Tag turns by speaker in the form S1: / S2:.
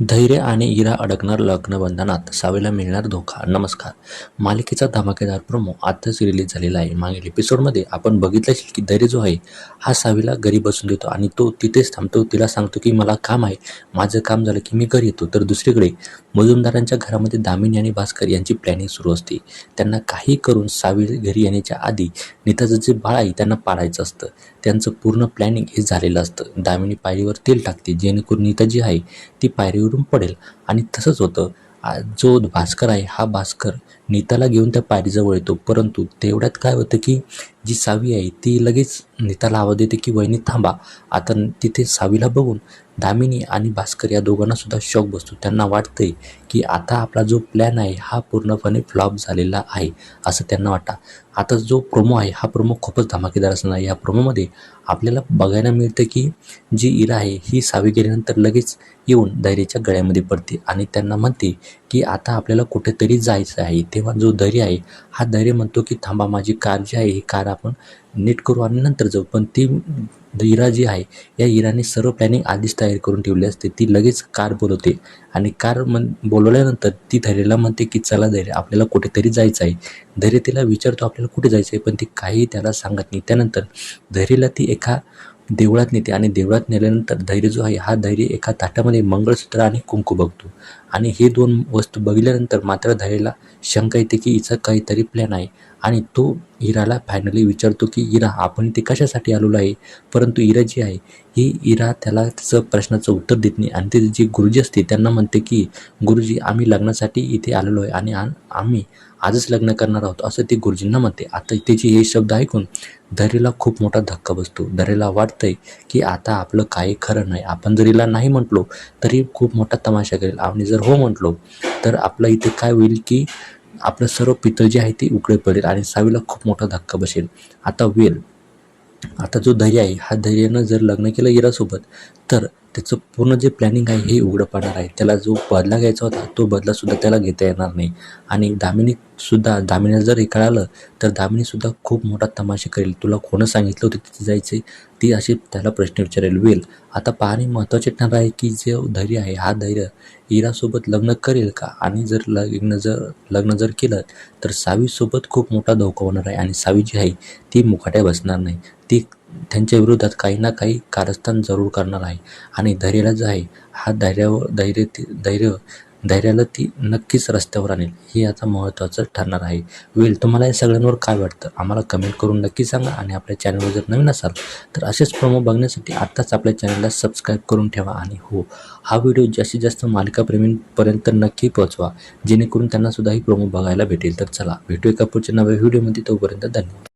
S1: धैर्य आणि इरा अडकणार लग्नबंधनात सावीला मिळणार धोका. नमस्कार. मालिकेचा धमाकेदार प्रोमो आताच रिलीज झालेला आहे. मागील एपिसोडमध्ये आपण बघितलं असेल की धैर्य जो आहे हा सावीला घरी बसून देतो आणि तो तिथेच थांबतो. तिला सांगतो की मला काम आहे. माझं काम झालं की मी घरी येतो. तर दुसरीकडे मुजुमदारांच्या घरामध्ये दामिनी आणि भास्कर यांची प्लॅनिंग सुरू असते. त्यांना काही करून सावी घरी येण्याच्या आधी नीताचं जे बाळ आहे त्यांना पाळायचं असतं. त्यांचं पूर्ण प्लॅनिंग हे झालेलं असतं. दामिनी पायरीवर तेल टाकते जेणेकरून नीता जी आहे ती पायरीवरून पडेल. आणि तसंच होतं. जो भास्कर आहे हा भास्कर नीताला घेऊन त्या पायरीजवळ येतो. परंतु तेवढ्यात काय होतं की जी सावी आहे ती लगेच नीताला आवाज देते की वहिनी थांबा. आता तिथे सावीला बघून दामिनी आणि भास्कर या दोघांना सुद्धा शॉक बसतो. त्यांना वाटतंय की आता आपला जो प्लॅन आहे हा पूर्णपणे फ्लॉप झालेला आहे असं त्यांना वाटतं. आता जो प्रोमो आहे हा प्रोमो खूपच धमाकेदार असणार आहे. या प्रोमोमध्ये आपल्याला बघायला मिळतं की जी इरा आहे ही सावी गेल्यानंतर लगेच येऊन धैर्याच्या गळ्यामध्ये पडते आणि त्यांना म्हणते की आता आपल्याला कुठेतरी जायचं आहे. तेव्हा जो धैर्य आहे हा धैर्य म्हणतो की थांबा माझी कार जी आहे ही कार आपण नीट करू आणि नंतर जाऊ. पण ती इरा जी आहे. या इराने सर्व प्लॅनिंग आधीच तयार करून ठेवली असते. ती लगेच कार बोलवते आणि कार मन बोलवल्यानंतर ती धैर्याला म्हणते की चला धैर्य आपल्याला कुठेतरी जायचं आहे. धैर्य तिला विचारतो आपल्याला कुठे जायचं आहे? पण ती काही त्याला सांगत नाही. त्यानंतर धैर्यला ती एका देवळात नेते आणि देवळात नेल्यानंतर धैर्य जो आहे हा धैर्य एका ताटामध्ये मंगळसूत्र आणि कुंकू बघतो. आणि हे दोन वस्तू बघितल्यानंतर मात्र धैर्यला शंका येते की हिचा काहीतरी प्लॅन आहे. आणि तो इराला फायनली विचारतो की इरा आपण इथे कशासाठी आलेलो आहे? परंतु इरा जी आहे ही इरा त्याला त्याचं प्रश्नाचं उत्तर देत नाही. आणि ते जे गुरुजी असते त्यांना म्हणते की गुरुजी आम्ही लग्नासाठी इथे आलेलो आहे आणि आम्ही आजच लग्न करणार आहोत असं ते गुरुजींना म्हणते. आता त्याचे हे शब्द ऐकून दरेला खूप मोठा धक्का बसतो. दरेला वाटतंय की आता आपलं काही खरं नाही. आपण जर हिला नाही म्हटलो तरी खूप मोठा तमाशा करेल. आणि जर जर हो म्हटलो तर आपलं इथे काय होईल की आपलं सर्व पितळ जे आहे ते उकडे पडेल आणि सावीला खूप मोठा धक्का बसेल. आता वेल आता जो धैर्य आहे हा धैर्यानं जर लग्न केलं इरासोबत तर त्याचं पूर्ण जे प्लॅनिंग आहे हे उघडं पडणार आहे. त्याला जो बदला घ्यायचा होता तो बदलासुद्धा त्याला घेता येणार नाही. आणि दामिनीसुद्धा दामिनीला जर हे कळालं तर दामिनीसुद्धा खूप मोठा तमाशा करेल. तुला कोणं सांगितलं होतं तिथे जायचे? ती अशी त्याला प्रश्न विचारेल. वेल आता पाहणे महत्त्वाचे ठरणार आहे की जे धैर्य आहे हा धैर्य इरासोबत लग्न करेल का? आणि जर लग्न जर लग्न जर केलं तर सावीसोबत खूप मोठा धोका होणार आहे. आणि सावी जी आहे ती मुकाट्या बसणार नाही. ती त्यांच्या विरोधात काही ना काही कारस्थान जरूर करणार आहे. आणि धैर्याला जो आहे हा धैर्यावर धैर्य ती धैर्य धैर्याला ती नक्कीच रस्त्यावर आणेल. हे आता महत्त्वाचं ठरणार आहे. वेल तुम्हाला या सगळ्यांवर काय वाटतं? आम्हाला कमेंट करून नक्की सांगा आणि आपल्या चॅनलवर जर नवीन असाल तर असेच प्रोमो बघण्यासाठी आत्ताच आपल्या चॅनलला सबस्क्राईब करून ठेवा आणि हो हा व्हिडिओ जास्तीत जास्त मालिकाप्रेमींपर्यंत नक्की पोहोचवा. जेणेकरून त्यांनासुद्धा ही प्रोमो बघायला भेटेल. तर चला भेटू एका पुढच्या नव्या व्हिडिओमध्ये तोपर्यंत धन्यवाद.